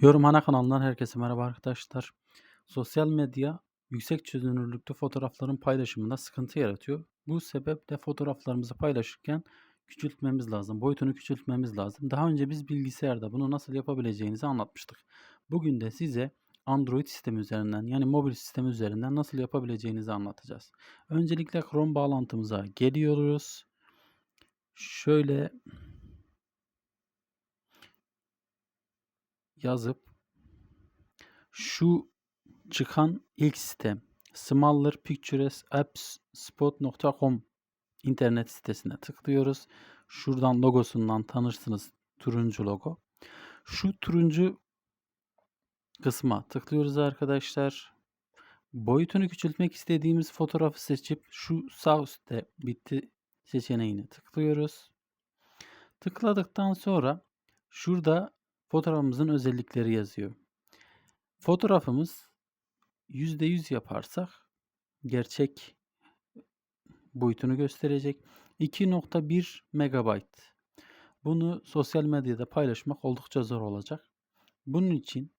Yorum Ana kanalından herkese merhaba arkadaşlar. Sosyal medya yüksek çözünürlüklü fotoğrafların paylaşımında sıkıntı yaratıyor. Bu sebeple fotoğraflarımızı paylaşırken küçültmemiz lazım. Boyutunu küçültmemiz lazım. Daha önce biz bilgisayarda bunu nasıl yapabileceğinizi anlatmıştık. Bugün de size Android sistemi üzerinden yani mobil sistem üzerinden nasıl yapabileceğinizi anlatacağız. Öncelikle Chrome bağlantımıza geliyoruz. Şöyle yazıp şu çıkan ilk site smallerpicturesappspot.com internet sitesine tıklıyoruz. Şuradan logosundan tanırsınız turuncu logo. Şu turuncu kısma tıklıyoruz arkadaşlar. Boyutunu küçültmek istediğimiz fotoğrafı seçip şu sağ üstte bitti seçeneğine tıklıyoruz. Tıkladıktan sonra şurada fotoğrafımızın özellikleri yazıyor. Fotoğrafımız %100 yaparsak gerçek boyutunu gösterecek. 2.1 megabayt. Bunu sosyal medyada paylaşmak oldukça zor olacak. Bunun için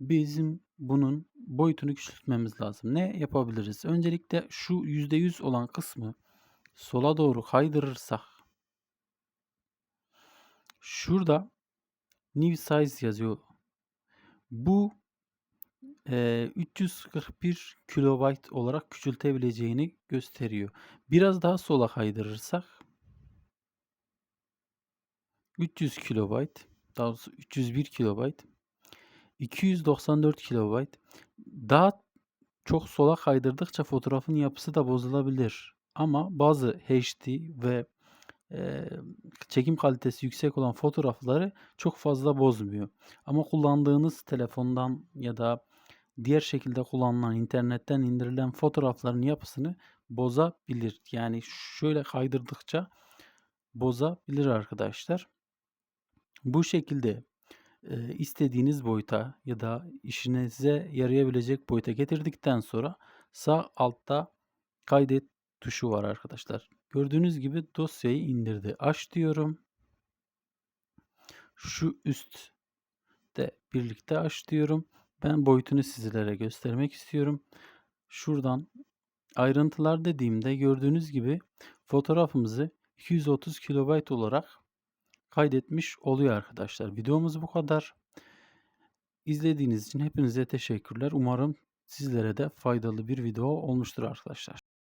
bizim bunun boyutunu küçültmemiz lazım. Ne yapabiliriz? Öncelikle şu %100 olan kısmı sola doğru kaydırırsak şurada new size yazıyor. Bu e, 341 kilobayt olarak küçültebileceğini gösteriyor. Biraz daha sola kaydırırsak 300 kilobayt, daha doğrusu 301 kilobayt, 294 kilobayt. Daha çok sola kaydırdıkça fotoğrafın yapısı da bozulabilir. Ama bazı HD ve çekim kalitesi yüksek olan fotoğrafları çok fazla bozmuyor. Ama kullandığınız telefondan ya da diğer şekilde kullanılan internetten indirilen fotoğrafların yapısını bozabilir. Yani şöyle kaydırdıkça bozabilir arkadaşlar. Bu şekilde istediğiniz boyuta ya da işinize yarayabilecek boyuta getirdikten sonra sağ altta kaydet tuşu var arkadaşlar. Gördüğünüz gibi dosyayı indirdi. Aç diyorum. Şu üst de birlikte aç diyorum. Ben boyutunu sizlere göstermek istiyorum. Şuradan ayrıntılar dediğimde gördüğünüz gibi fotoğrafımızı 230 KB olarak kaydetmiş oluyor arkadaşlar. Videomuz bu kadar. İzlediğiniz için hepinize teşekkürler. Umarım sizlere de faydalı bir video olmuştur arkadaşlar.